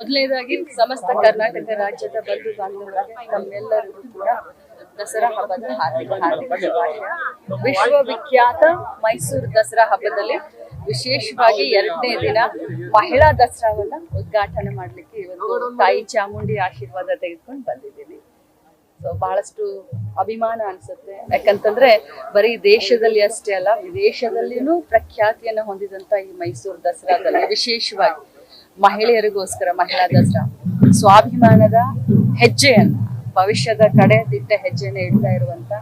ಮೊದಲನೇದಾಗಿ ಸಮಸ್ತ ಕರ್ನಾಟಕ ರಾಜ್ಯದ ಬಂಧು ಬಾಂಧವರಿಗೆ ನಮ್ಮೆಲ್ಲರಿಗೂ ಕೂಡ ದಸರಾ ಹಬ್ಬದ ಹಾರ್ದಿಕ ಹಾರ್ದಿಕ ಶುಭಾಶಯ. ವಿಶ್ವವಿಖ್ಯಾತ ಮೈಸೂರು ದಸರಾ ಹಬ್ಬದಲ್ಲಿ ವಿಶೇಷವಾಗಿ ಎರಡನೇ ದಿನ ಮಹಿಳಾ ದಸರಾವನ್ನ ಉದ್ಘಾಟನೆ ಮಾಡ್ಲಿಕ್ಕೆ ಇವತ್ತು ತಾಯಿ ಚಾಮುಂಡಿ ಆಶೀರ್ವಾದ ತೆಗೆದುಕೊಂಡು ಬಂದಿದ್ದೀನಿ ಸೊ ಬಹಳಷ್ಟು ಅಭಿಮಾನ ಅನ್ಸುತ್ತೆ. ಯಾಕಂತಂದ್ರೆ ಬರೀ ದೇಶದಲ್ಲಿ ಅಷ್ಟೇ ಅಲ್ಲ, ವಿದೇಶದಲ್ಲಿನೂ ಪ್ರಖ್ಯಾತಿಯನ್ನು ಹೊಂದಿದಂತ ಈ ಮೈಸೂರು ದಸರಾದಲ್ಲಿ ವಿಶೇಷವಾಗಿ ಮಹಿಳೆಯರಿಗೋಸ್ಕರ ಮಹಿಳಾ ದಸರಾ ಸ್ವಾಭಿಮಾನದ ಹೆಜ್ಜೆಯನ್ನು ಭವಿಷ್ಯದ ಕಡೆ ದಿಟ್ಟ ಹೆಜ್ಜೆಯನ್ನು ಇಡ್ತಾ ಇರುವಂತ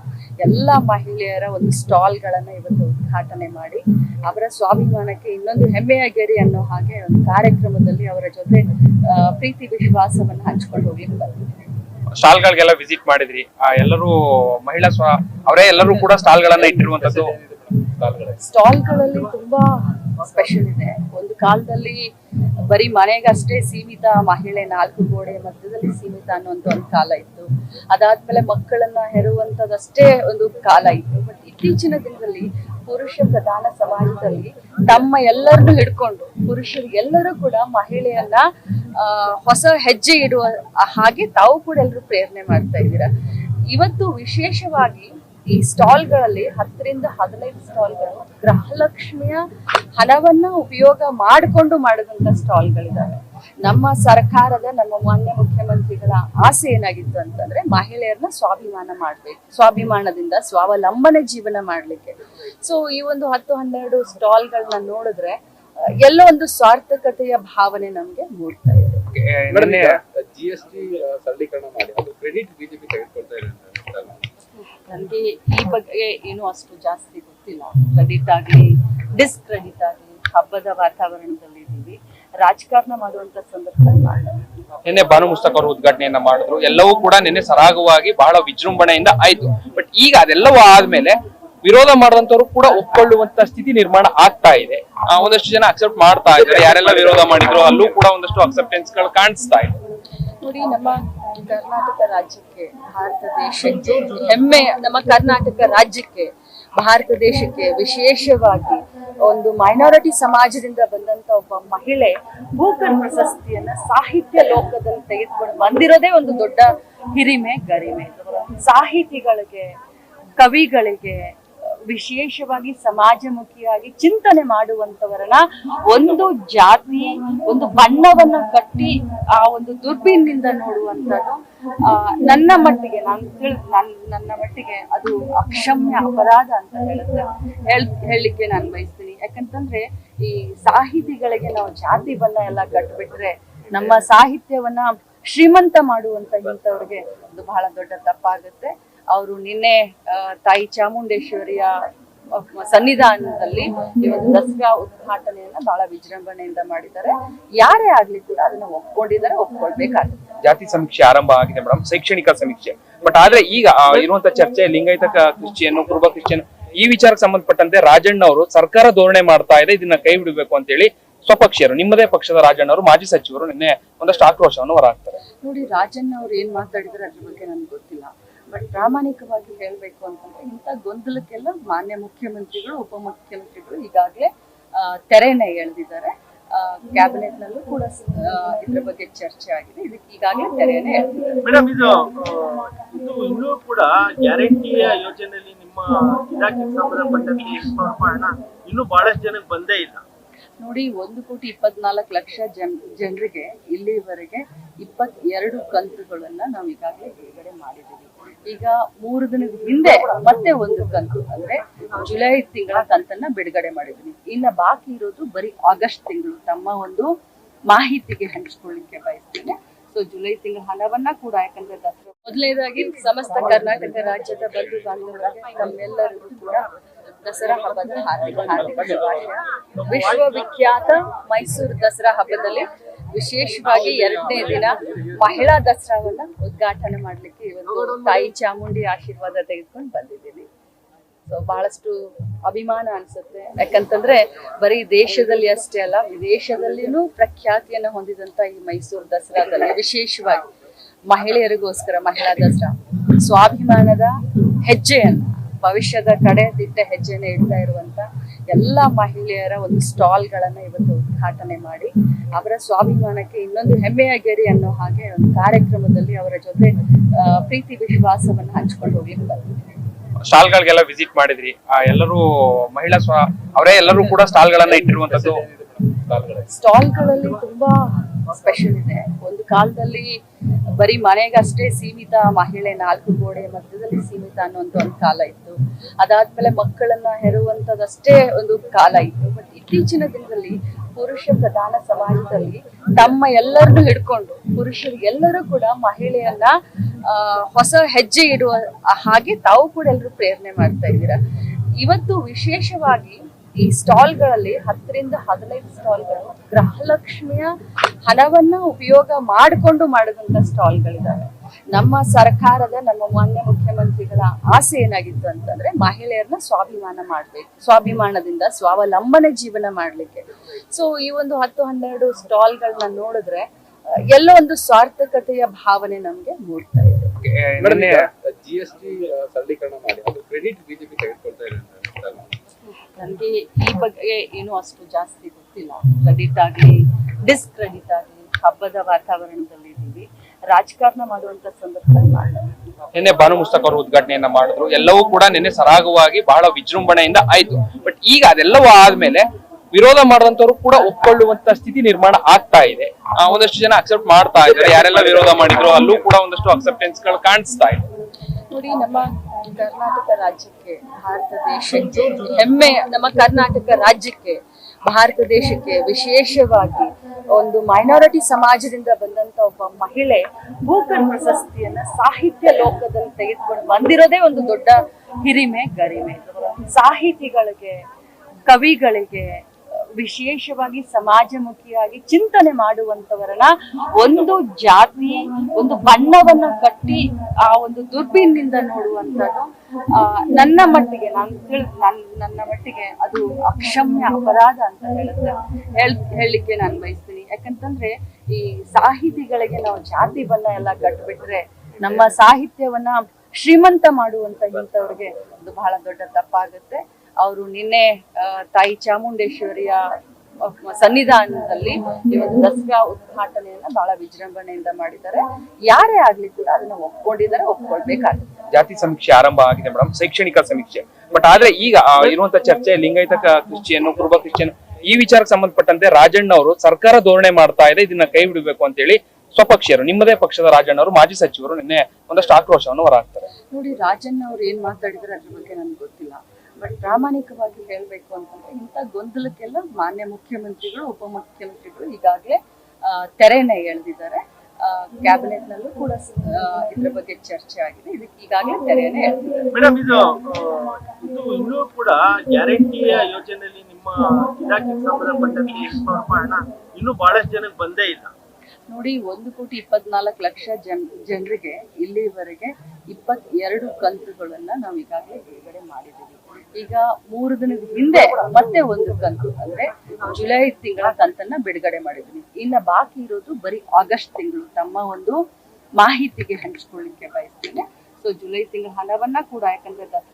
ಎಲ್ಲ ಮಹಿಳೆಯರ ಒಂದು ಸ್ಟಾಲ್ ಗಳನ್ನ ಇವತ್ತು ಉದ್ಘಾಟನೆ ಮಾಡಿ ಅವರ ಸ್ವಾಭಿಮಾನಕ್ಕೆ ಇನ್ನೊಂದು ಹೆಮ್ಮೆಯ ಗೆರೆ ಅನ್ನೋ ಹಾಗೆ ಒಂದು ಕಾರ್ಯಕ್ರಮದಲ್ಲಿ ಅವರ ಜೊತೆ ಪ್ರೀತಿ ವಿಶ್ವಾಸವನ್ನು ಹಂಚಿಕೊಂಡು ಹೋಗ್ಲಿಕ್ಕೆ ಸ್ಟಾಲ್ಗಳಿಗೆಲ್ಲ ಸ್ಟಾಲ್ ಗಳಿಗೆಲ್ಲ ವಿಸಿಟ್ ಮಾಡಿದ್ರಿ. ಆ ಎಲ್ಲರೂ ಮಹಿಳಾ ಸ್ವ ಅವರೇ ಎಲ್ಲರೂ ಕೂಡ ಸ್ಟಾಲ್ ಗಳನ್ನ ಇಟ್ಟಿರುವಂತದ್ದು? ಸ್ಟಾಲ್ಗಳಲ್ಲಿ ತುಂಬಾ ಸ್ಪೆಷಲ್ ಇದೆ. ಒಂದು ಕಾಲದಲ್ಲಿ ಬರೀ ಮನೆಗಷ್ಟೇ ಸೀಮಿತ ಮಹಿಳೆ ನಾಲ್ಕು ಗೋಡೆ ಮಧ್ಯದಲ್ಲಿ ಸೀಮಿತ ಅನ್ನುವಂಥ ಒಂದು ಕಾಲ ಇತ್ತು. ಅದಾದ್ಮೇಲೆ ಮಕ್ಕಳನ್ನ ಹೆರುವಂತದಷ್ಟೇ ಒಂದು ಕಾಲ ಇತ್ತು. ಬಟ್ ಇತ್ತೀಚಿನ ದಿನದಲ್ಲಿ ಪುರುಷ ಪ್ರಧಾನ ಸಮಾಜದಲ್ಲಿ ತಮ್ಮ ಎಲ್ಲರನ್ನು ಹಿಡ್ಕೊಂಡು ಪುರುಷರು ಎಲ್ಲರೂ ಕೂಡ ಮಹಿಳೆಯನ್ನ ಹೊಸ ಹೆಜ್ಜೆ ಇಡುವ ಹಾಗೆ ತಾವು ಕೂಡ ಎಲ್ಲರೂ ಪ್ರೇರಣೆ ಮಾಡ್ತಾ ಇದ್ದೀರಾ? ಇವತ್ತು ವಿಶೇಷವಾಗಿ ಈ ಸ್ಟಾಲ್ಗಳಲ್ಲಿ ಹತ್ತರಿಂದ ಹದಿನೈದು ಸ್ಟಾಲ್ಗಳು ಗೃಹಲಕ್ಷ್ಮಿಯ ಹಣವನ್ನ ಉಪಯೋಗ ಮಾಡಿಕೊಂಡು ಮಾಡಿದಂತ ಸ್ಟಾಲ್ಗಳಿದ್ದಾವೆ ನಮ್ಮ ಸರ್ಕಾರದ ನಮ್ಮ ಮಾನ್ಯ ಮುಖ್ಯಮಂತ್ರಿಗಳ ಆಸೆ ಏನಾಗಿತ್ತು ಅಂತಂದ್ರೆ ಮಹಿಳೆಯರನ್ನ ಸ್ವಾಭಿಮಾನ ಮಾಡ್ಬೇಕು ಸ್ವಾಭಿಮಾನದಿಂದ ಸ್ವಾವಲಂಬನೆ ಜೀವನ ಮಾಡ್ಲಿಕ್ಕೆ. ಸೊ ಈ ಒಂದು ಹತ್ತು ಹನ್ನೆರಡು ಸ್ಟಾಲ್ಗಳನ್ನ ನೋಡಿದ್ರೆ ಎಲ್ಲ ಒಂದು ಸಾರ್ಥಕತೆಯ ಭಾವನೆ ನಮ್ಗೆ ಮೂಡ್ತಾ ಇದೆ. ಜಿ ಎಸ್ ಟಿ ಸರಳೀಕರಣ ಮಾಡಿ ಅದು ಕ್ರೆಡಿಟ್ ಬಿಜೆಪಿ ತೆಗೆದುಕೊಳ್ತಾ ಇದೆ ಅಂತ ನನಗೆ ಈ ಬಗ್ಗೆ ಏನು ಅಷ್ಟು ಜಾಸ್ತಿ ಗೊತ್ತಿಲ್ಲ. ಕ್ರೆಡಿಟ್ ಆಗಲಿ ಡಿಸ್ಕ್ರೆಡಿಟ್ ಆಗಲಿ ಹಬ್ಬದ ವಾತಾವರಣದಲ್ಲಿ ಇದ್ದೀವಿ. ರಾಜಕಾರಣ ಮಾಡುವಂತ ಸಂದರ್ಭದಲ್ಲಿ. ನಿನ್ನೆ ಭಾನು ಅವರು ಉದ್ಘಾಟನೆಯನ್ನ ಮಾಡಿದ್ರು. ಎಲ್ಲವೂ ಕೂಡ ನಿನ್ನೆ ಸರಾಗವಾಗಿ ಬಹಳ ವಿಜೃಂಭಣೆಯಿಂದ ಆಯ್ತು. ಬಟ್ ಈಗ ಅದೆಲ್ಲವೂ ಆದ್ಮೇಲೆ ವಿರೋಧ ಮಾಡಿದಂತವ್ರು ಕೂಡ ಒಪ್ಕೊಳ್ಳುವಂತ ಸ್ಥಿತಿ ನಿರ್ಮಾಣ ಆಗ್ತಾ ಇದೆ. ಒಂದಷ್ಟು ಜನ ಅಕ್ಸೆಪ್ಟ್ ಮಾಡ್ತಾ ಇದ್ದಾರೆ. ಯಾರೆಲ್ಲ ವಿರೋಧ ಮಾಡಿದ್ರು ಅಲ್ಲೂ ಕೂಡ ಒಂದಷ್ಟು ಅಕ್ಸೆಪ್ಟೆನ್ಸ್ಗಳು ಕಾಣಿಸ್ತಾ ಇದೆ. ನೋಡಿ ನಮ್ಮ ಕರ್ನಾಟಕ ರಾಜ್ಯಕ್ಕೆ, ಭಾರತ ದೇಶಕ್ಕೆ, ಹೆಮ್ಮೆ ನಮ್ಮ ಕರ್ನಾಟಕ ರಾಜ್ಯಕ್ಕೆ, ಭಾರತ ದೇಶಕ್ಕೆ ವಿಶೇಷವಾಗಿ ಒಂದು ಮೈನಾರಿಟಿ ಸಮಾಜದಿಂದ ಬಂದಂತ ಒಬ್ಬ ಮಹಿಳೆ ಭೂಕರ್ ಪ್ರಶಸ್ತಿಯನ್ನ ಸಾಹಿತ್ಯ ಲೋಕದಲ್ಲಿ ತೆಗೆದುಕೊಂಡು ಬಂದಿರೋದೇ ಒಂದು ದೊಡ್ಡ ಹಿರಿಮೆ, ಗರಿಮೆ. ಸಾಹಿತಿಗಳಿಗೆ, ಕವಿಗಳಿಗೆ ವಿಶೇಷವಾಗಿ ಸಮಾಜಮುಖಿಯಾಗಿ ಚಿಂತನೆ ಮಾಡುವಂತವರನ್ನ ಒಂದು ಜಾತಿ, ಒಂದು ಬಣ್ಣವನ್ನ ಕಟ್ಟಿ ಆ ಒಂದು ದುರ್ಬೀನಿಂದ ನೋಡುವಂತದ್ದು ನನ್ನ ಮಟ್ಟಿಗೆ ನಾನು ನನ್, ನನ್ನ ಮಟ್ಟಿಗೆ ಅದು ಅಕ್ಷಮ್ಯ ಅಪರಾಧ ಅಂತ ಹೇಳುತ್ತೆ. ಹೇಳ್, ಹೇಳಲಿಕ್ಕೆ ನಾನು ಬಯಸ್ತೀನಿ. ಯಾಕಂತಂದ್ರೆ ಈ ಸಾಹಿತಿಗಳಿಗೆ ನಾವು ಜಾತಿ ಬಣ್ಣ ಎಲ್ಲ ಕಟ್ಬಿಟ್ರೆ ನಮ್ಮ ಸಾಹಿತ್ಯವನ್ನ ಶ್ರೀಮಂತ ಮಾಡುವಂತ ಇಂಥವ್ರಿಗೆ ಅದು ಬಹಳ ದೊಡ್ಡ ತಪ್ಪಾಗುತ್ತೆ. ಅವರು ನಿನ್ನೆ ತಾಯಿ ಚಾಮುಂಡೇಶ್ವರಿಯ ಸನ್ನಿಧಾನದಲ್ಲಿ ಇವತ್ತು ದಸರಾ ಉದ್ಘಾಟನೆಯನ್ನ ಬಹಳ ವಿಜೃಂಭಣೆಯಿಂದ ಮಾಡಿದ್ದಾರೆ. ಯಾರೇ ಆಗ್ಲಿ ಕೂಡ ಅದನ್ನ ಒಪ್ಕೊಂಡಿದ್ದಾರೆ ಒಪ್ಕೊಳ್ಬೇಕಾಗುತ್ತೆ. ಜಾತಿ ಸಮೀಕ್ಷೆ ಆರಂಭ ಆಗಿದೆ ಮೇಡಮ್ ಶೈಕ್ಷಣಿಕ ಸಮೀಕ್ಷೆ. ಬಟ್ ಆದ್ರೆ ಈಗ ಇರುವಂತ ಚರ್ಚೆ ಲಿಂಗಾಯತ ಕ್ರಿಶ್ಚಿಯನ್ ಕುರುಬ ಕ್ರಿಶ್ಚಿಯನ್ ಈ ವಿಚಾರಕ್ಕೆ ಸಂಬಂಧಪಟ್ಟಂತೆ ರಾಜಣ್ಣ ಅವರು ಸರ್ಕಾರ ಧೋರಣೆ ಮಾಡ್ತಾ ಇದೆ ಇದನ್ನ ಕೈ ಬಿಡಬೇಕು ಅಂತ ಹೇಳಿ ಸ್ವಪಕ್ಷೀಯರು ನಿಮ್ಮದೇ ಪಕ್ಷದ ರಾಜಣ್ಣ ಅವರು ಮಾಜಿ ಸಚಿವರು ನಿನ್ನೆ ಒಂದಷ್ಟು ಆಕ್ರೋಶವನ್ನು ಹೊರಹಾಕ್ತಾರೆ. ನೋಡಿ ರಾಜಣ್ಣ ಅವ್ರು ಏನ್ ಮಾತಾಡಿದ್ರೆ ಅದ್ರ ಬಗ್ಗೆ ನನ್ಗೆ ಗೊತ್ತಿಲ್ಲ. ಬಟ್ ಪ್ರಾಮಾಣಿಕವಾಗಿ ಹೇಳ್ಬೇಕು ಅಂತಂದ್ರೆ ಇಂಥ ಗೊಂದಲಕ್ಕೆಲ್ಲ ಮಾನ್ಯ ಮುಖ್ಯಮಂತ್ರಿಗಳು, ಉಪಮುಖ್ಯಮಂತ್ರಿಗಳು ಈಗಾಗಲೇ ತೆರೆನೇ ಎಳೆದಿದ್ದಾರೆ. ಕ್ಯಾಬಿನೆಟ್ ನಲ್ಲೂ ಕೂಡ ಇದ್ರ ಬಗ್ಗೆ ಚರ್ಚೆ ಆಗಿದೆ. ಇದಕ್ಕೆ ಈಗಾಗಲೇ ತೆರೆನೇ ಎಳೆದಿದ್ದಾರೆ. ಮೇಡಮ್, ಇದು ಇದು ಕೂಡ ಗ್ಯಾರಂಟಿಯ ಯೋಜನೆಯಲ್ಲಿ ನಿಮ್ಮ ಇಲಾಖೆಗೆ ಸಂಬಂಧಪಟ್ಟಂತೆ ಇನ್ನೂ ಬಹಳಷ್ಟು ಜನಕ್ಕೆ ಬಂದೇ ಇಲ್ಲ. ನೋಡಿ, ಒಂದು ಕೋಟಿ ಇಪ್ಪತ್ನಾಲ್ಕು ಲಕ್ಷ ಜನ್, ಜನರಿಗೆ ಇಲ್ಲಿವರೆಗೆ ಇಪ್ಪತ್ತೆರಡು ಕಂತುಗಳನ್ನ ನಾವು ಈಗಾಗಲೇ ಬಿಡುಗಡೆ ಮಾಡಿದ್ದೀವಿ. ಈಗ ಮೂರು ದಿನದ ಹಿಂದೆ ಮತ್ತೆ ಒಂದು ಕಂತು, ಅಂದ್ರೆ ಜುಲೈ ತಿಂಗಳ ಕಂತನ್ನ ಬಿಡುಗಡೆ ಮಾಡಿದ್ದೀನಿ ಇನ್ನ ಬಾಕಿ ಇರೋದು ಬರೀ ಆಗಸ್ಟ್ ತಿಂಗಳು. ತಮ್ಮ ಒಂದು ಮಾಹಿತಿಗೆ ಹಂಚ್ಕೊಳ್ಳಿಕ್ಕೆ ಬಯಸ್ತೇನೆ. ಸೊ ಜುಲೈ ತಿಂಗಳ ಹಣವನ್ನ ಕೂಡ, ಯಾಕಂದ್ರೆ ಮೊದಲನೇದಾಗಿ ಸಮಸ್ತ ಕರ್ನಾಟಕ ರಾಜ್ಯದ ಬಂಧು ಬಾಂಧವರ ತಮ್ಮೆಲ್ಲರಿಗೂ ಕೂಡ ದಸರಾ ಹಬ್ಬದ ಹಾರ್ದಿಕ ಹಾರ್ದಿಕ ಶುಭಾಶಯ. ವಿಶ್ವವಿಖ್ಯಾತ ಮೈಸೂರು ದಸರಾ ಹಬ್ಬದಲ್ಲಿ ವಿಶೇಷವಾಗಿ ಎರಡನೇ ದಿನ ಮಹಿಳಾ ದಸರಾವನ್ನ ಉದ್ಘಾಟನೆ ಮಾಡ್ಲಿಕ್ಕೆ ಇವತ್ತು ತಾಯಿ ಚಾಮುಂಡಿ ಆಶೀರ್ವಾದ ತೆಗೆದುಕೊಂಡು ಬಂದಿದ್ದೀನಿ ಸೊ ಬಹಳಷ್ಟು ಅಭಿಮಾನ ಅನ್ಸುತ್ತೆ. ಯಾಕಂತಂದ್ರೆ ಬರೀ ದೇಶದಲ್ಲಿ ಅಷ್ಟೇ ಅಲ್ಲ, ವಿದೇಶದಲ್ಲಿನೂ ಪ್ರಖ್ಯಾತಿಯನ್ನು ಹೊಂದಿದಂತ ಈ ಮೈಸೂರು ದಸರಾದಲ್ಲಿ ವಿಶೇಷವಾಗಿ ಮಹಿಳೆಯರಿಗೋಸ್ಕರ ಮಹಿಳಾ ದಸರಾ ಸ್ವಾಭಿಮಾನದ ಹೆಜ್ಜೆಯನ್ನ ಭವಿಷ್ಯದ ಕಡೆ ದಿಟ್ಟ ಹೆಜ್ಜೆನ ಇಡ್ತಾ ಇರುವಂತ ಎಲ್ಲ ಮಹಿಳೆಯರ ಒಂದು ಸ್ಟಾಲ್ಗಳನ್ನ ಇವತ್ತು ಉದ್ಘಾಟನೆ ಮಾಡಿ, ಅವರ ಸ್ವಾಭಿಮಾನಕ್ಕೆ ಇನ್ನೊಂದು ಹೆಮ್ಮೆಯ ಗೆರಿ ಅನ್ನೋ ಹಾಗೆ ಒಂದು ಕಾರ್ಯಕ್ರಮದಲ್ಲಿ ಅವರ ಜೊತೆ ಪ್ರೀತಿ ವಿಶ್ವಾಸವನ್ನು ಹಂಚಿಕೊಂಡು ಬಂದಿದ್ದೀನಿ ಸ್ಟಾಲ್ ಗಳಿಗೆಲ್ಲ ವಿಸಿಟ್ ಮಾಡಿದ್ರಿ. ಎಲ್ಲರೂ ಮಹಿಳಾ ಸ್ವ, ಅವರೇ ಎಲ್ಲರೂ ಕೂಡ ಸ್ಟಾಲ್ ಗಳನ್ನ ಇಟ್ಟಿರುವಂತದ್ದು ಸ್ಟಾಲ್ಗಳಲ್ಲಿ ತುಂಬಾ ಸ್ಪೆಷಲ್ ಇದೆ. ಒಂದು ಕಾಲದಲ್ಲಿ ಬರೀ ಮನೆಗಷ್ಟೇ ಸೀಮಿತ ಮಹಿಳೆ ನಾಲ್ಕು ಗೋಡೆ ಮಧ್ಯದಲ್ಲಿ ಸೀಮಿತ ಅನ್ನುವಂತ ಒಂದು ಕಾಲ ಇತ್ತು. ಅದಾದ್ಮೇಲೆ ಮಕ್ಕಳನ್ನ ಹೆರುವಂತದಷ್ಟೇ ಒಂದು ಕಾಲ ಇತ್ತು. ಬಟ್ ಇತ್ತೀಚಿನ ದಿನದಲ್ಲಿ ಪುರುಷ ಪ್ರಧಾನ ಸಮಾಜದಲ್ಲಿ ತಮ್ಮ ಎಲ್ಲರನ್ನು ಹಿಡ್ಕೊಂಡು ಪುರುಷರು ಎಲ್ಲರೂ ಕೂಡ ಮಹಿಳೆಯನ್ನ ಹೊಸ ಹೆಜ್ಜೆ ಇಡುವ ಹಾಗೆ ತಾವು ಕೂಡ ಎಲ್ಲರೂ ಪ್ರೇರಣೆ ಮಾಡ್ತಾ ಇದ್ದೀರಾ? ಇವತ್ತು ವಿಶೇಷವಾಗಿ ಈ ಸ್ಟಾಲ್ಗಳಲ್ಲಿ ಹತ್ತರಿಂದ ಹದಿನೈದು ಸ್ಟಾಲ್ಗಳು ಗೃಹಲಕ್ಷ್ಮಿಯ ಹಣವನ್ನ ಉಪಯೋಗ ಮಾಡಿಕೊಂಡು ಮಾಡಿದಂತ ಸ್ಟಾಲ್ಗಳಿದ್ದಾವೆ ನಮ್ಮ ಸರ್ಕಾರದ ನಮ್ಮ ಮಾನ್ಯ ಮುಖ್ಯಮಂತ್ರಿಗಳ ಆಸೆ ಏನಾಗಿತ್ತು ಅಂತಂದ್ರೆ ಮಹಿಳೆಯರನ್ನ ಸ್ವಾಭಿಮಾನ ಮಾಡ್ಬೇಕು ಸ್ವಾಭಿಮಾನದಿಂದ ಸ್ವಾವಲಂಬನೆ ಜೀವನ ಮಾಡ್ಲಿಕ್ಕೆ. ಸೊ ಈ ಒಂದು ಹತ್ತು ಹನ್ನೆರಡು ಸ್ಟಾಲ್ಗಳನ್ನ ನೋಡಿದ್ರೆ ಎಲ್ಲ ಒಂದು ಸ್ವಾರ್ಥಕತೆಯ ಭಾವನೆ ನಮ್ಗೆ ಮೂಡ್ತಾ ಇದೆ. ಜಿ ಎಸ್ ಟಿ ಸರಳೀಕರಣ ಮಾಡಿ ಅದು ಕ್ರೆಡಿಟ್ ಬಿಜೆಪಿ ತೆಗೆದುಕೊಳ್ತಾ ಇದೆ ನನಗೆ ಈ ಬಗ್ಗೆ ಏನು ಅಷ್ಟು ಜಾಸ್ತಿ ಗೊತ್ತಿಲ್ಲ. ಕ್ರೆಡಿಟ್ ಆಗಲಿ ಡಿಸ್ಕ್ರೆಡಿಟ್ ಆಗಲಿ ಹಬ್ಬದ ವಾತಾವರಣದಲ್ಲಿ ಇದ್ದೀವಿ. ರಾಜಕಾರಣ ಮಾಡುವಂತ ಸಂದರ್ಭದಲ್ಲಿ. ನಿನ್ನೆ ಭಾನು ಮುಸ್ತಕ್ ಅವರು ಉದ್ಘಾಟನೆಯನ್ನ ಮಾಡಿದ್ರು. ಎಲ್ಲವೂ ಕೂಡ ನಿನ್ನೆ ಸರಾಗವಾಗಿ ಬಹಳ ವಿಜೃಂಭಣೆಯಿಂದ ಆಯ್ತು. ಬಟ್ ಈಗ ಅದೆಲ್ಲವೂ ಆದ್ಮೇಲೆ ವಿರೋಧ ಮಾಡಿದಂತವ್ರು ಕೂಡ ಒಪ್ಕೊಳ್ಳುವಂತ ಸ್ಥಿತಿ ನಿರ್ಮಾಣ ಆಗ್ತಾ ಇದೆ. ಒಂದಷ್ಟು ಜನ ಅಕ್ಸೆಪ್ಟ್ ಮಾಡ್ತಾ ಇದ್ದಾರೆ. ಯಾರೆಲ್ಲ ವಿರೋಧ ಮಾಡಿದ್ರು ಅಲ್ಲೂ ಕೂಡ ಒಂದಷ್ಟು ಅಕ್ಸೆಪ್ಟೆನ್ಸ್ಗಳು ಕಾಣಿಸ್ತಾ ಇದೆ. ನೋಡಿ ನಮ್ಮ ಕರ್ನಾಟಕ ರಾಜ್ಯಕ್ಕೆ, ಭಾರತ ದೇಶಕ್ಕೆ, ಹೆಮ್ಮೆ ನಮ್ಮ ಕರ್ನಾಟಕ ರಾಜ್ಯಕ್ಕೆ, ಭಾರತ ದೇಶಕ್ಕೆ ವಿಶೇಷವಾಗಿ ಒಂದು ಮೈನಾರಿಟಿ ಸಮಾಜದಿಂದ ಬಂದಂತ ಒಬ್ಬ ಮಹಿಳೆ ಭೂಕರ್ ಪ್ರಶಸ್ತಿಯನ್ನ ಸಾಹಿತ್ಯ ಲೋಕದಲ್ಲಿ ತೆಗೆದುಕೊಂಡು ಬಂದಿರೋದೇ ಒಂದು ದೊಡ್ಡ ಹಿರಿಮೆ, ಗರಿಮೆ. ಸಾಹಿತಿಗಳಿಗೆ, ಕವಿಗಳಿಗೆ ವಿಶೇಷವಾಗಿ ಸಮಾಜಮುಖಿಯಾಗಿ ಚಿಂತನೆ ಮಾಡುವಂತವರನ್ನ ಒಂದು ಜಾತಿ, ಒಂದು ಬಣ್ಣವನ್ನ ಕಟ್ಟಿ ಆ ಒಂದು ದುರ್ಬೀನಿಂದ ನೋಡುವಂತದ್ದು ನನ್ನ ಮಟ್ಟಿಗೆ ನಾನು ನನ್, ನನ್ನ ಮಟ್ಟಿಗೆ ಅದು ಅಕ್ಷಮ್ಯ ಅಪರಾಧ ಅಂತ ಹೇಳುತ್ತೆ. ಹೇಳ್, ಹೇಳಲಿಕ್ಕೆ ನಾನು ಬಯಸ್ತೀನಿ. ಯಾಕಂತಂದ್ರೆ ಈ ಸಾಹಿತಿಗಳಿಗೆ ನಾವು ಜಾತಿ ಬಣ್ಣ ಎಲ್ಲ ಕಟ್ಬಿಟ್ರೆ ನಮ್ಮ ಸಾಹಿತ್ಯವನ್ನ ಶ್ರೀಮಂತ ಮಾಡುವಂತ ಇಂಥವ್ರಿಗೆ ಅದು ಬಹಳ ದೊಡ್ಡ ತಪ್ಪಾಗುತ್ತೆ. ಅವರು ನಿನ್ನೆ ತಾಯಿ ಚಾಮುಂಡೇಶ್ವರಿಯ ಸನ್ನಿಧಾನದಲ್ಲಿ ಇವತ್ತು ದಸರಾ ಉದ್ಘಾಟನೆಯನ್ನ ಬಹಳ ವಿಜೃಂಭಣೆಯಿಂದ ಮಾಡಿದ್ದಾರೆ. ಯಾರೇ ಆಗ್ಲಿ ಕೂಡ ಅದನ್ನ ಒಪ್ಕೊಂಡಿದ್ದಾರೆ ಒಪ್ಕೊಳ್ಬೇಕಾಗುತ್ತೆ. ಜಾತಿ ಸಮೀಕ್ಷೆ ಆರಂಭ ಆಗಿದೆ ಮೇಡಮ್ ಶೈಕ್ಷಣಿಕ ಸಮೀಕ್ಷೆ. ಬಟ್ ಆದ್ರೆ ಈಗ ಇರುವಂತ ಚರ್ಚೆ ಲಿಂಗಾಯತ ಕ್ರಿಶ್ಚಿಯನ್ ಕುರುಬ ಕ್ರಿಶ್ಚಿಯನ್ ಈ ವಿಚಾರಕ್ಕೆ ಸಂಬಂಧಪಟ್ಟಂತೆ ರಾಜಣ್ಣ ಅವರು ಸರ್ಕಾರ ಧೋರಣೆ ಮಾಡ್ತಾ ಇದೆ ಇದನ್ನ ಕೈ ಬಿಡಬೇಕು ಅಂತ ಹೇಳಿ ಸ್ವಪಕ್ಷೀಯರು ನಿಮ್ಮದೇ ಪಕ್ಷದ ರಾಜಣ್ಣ ಅವರು ಮಾಜಿ ಸಚಿವರು ನಿನ್ನೆ ಒಂದಷ್ಟು ಆಕ್ರೋಶವನ್ನು ಹೊರಹಾಕ್ತಾರೆ. ನೋಡಿ ರಾಜಣ್ಣ ಅವ್ರು ಏನ್ ಮಾತಾಡಿದ್ರೆ ಅದ್ರ ಬಗ್ಗೆ ನನ್ಗೆ ಗೊತ್ತಿಲ್ಲ. ಬಟ್ ಪ್ರಾಮಾಣಿಕವಾಗಿ ಹೇಳಬೇಕು ಅಂತಂದ್ರೆ ಇಂಥ ಗೊಂದಲಕ್ಕೆಲ್ಲ ಮಾನ್ಯ ಮುಖ್ಯಮಂತ್ರಿಗಳು, ಉಪಮುಖ್ಯಮಂತ್ರಿಗಳು ಈಗಾಗಲೇ ತೆರೆನೇ ತೆರೆನ ಎಳೆದಿದ್ದಾರೆ. ಕ್ಯಾಬಿನೆಟ್ ನಲ್ಲೂ ಕೂಡ ಇದ್ರ ಬಗ್ಗೆ ಚರ್ಚೆ ಆಗಿದೆ. ಇದಕ್ಕೆ ಈಗಾಗಲೇ ತೆರೆಯನ್ನ ಎಳೆದಿದ್ದಾರೆ. ಮೇಡಮ್ ಇದು ಕೂಡ ಗ್ಯಾರಂಟಿಯ ಯೋಜನೆಯಲ್ಲಿ ನಿಮ್ಮ ಇಲಾಖೆಗೆ ಸಂಬಂಧಪಟ್ಟಂತೆ ಮಾಡೋಣ. ಇನ್ನೂ ಬಹಳಷ್ಟು ಜನಕ್ಕೆ ಬಂದೇ ಇಲ್ಲ. ನೋಡಿ, ಒಂದು ಕೋಟಿ ಇಪ್ಪತ್ನಾಲ್ಕು ಲಕ್ಷ ಜನ್, ಜನರಿಗೆ ಇಲ್ಲಿವರೆಗೆ ಇಪ್ಪತ್ತೆರಡು ಕಂತುಗಳನ್ನ ನಾವು ಈಗಾಗಲೇ ಬಿಡುಗಡೆ ಮಾಡಿದ್ದೀವಿ. ಈಗ ಮೂರು ದಿನದ ಹಿಂದೆ ಮತ್ತೆ ಒಂದು ಕಂತು, ಅಂದ್ರೆ ಜುಲೈ ತಿಂಗಳ ಕಂತನ್ನ ಬಿಡುಗಡೆ ಮಾಡಿದ್ವಿ. ಇನ್ನ ಬಾಕಿ ಇರೋದು ಬರೀ ಆಗಸ್ಟ್ ತಿಂಗಳು. ತಮ್ಮ ಒಂದು ಮಾಹಿತಿಗೆ ಹಂಚ್ಕೊಳ್ಳಿಕ್ಕೆ ಬಯಸ್ತೇನೆ. ಸೊ ಜುಲೈ ತಿಂಗಳ ಹಣವನ್ನ ಕೂಡ ಯಾಕಂದ್ರೆ ದಸರಾ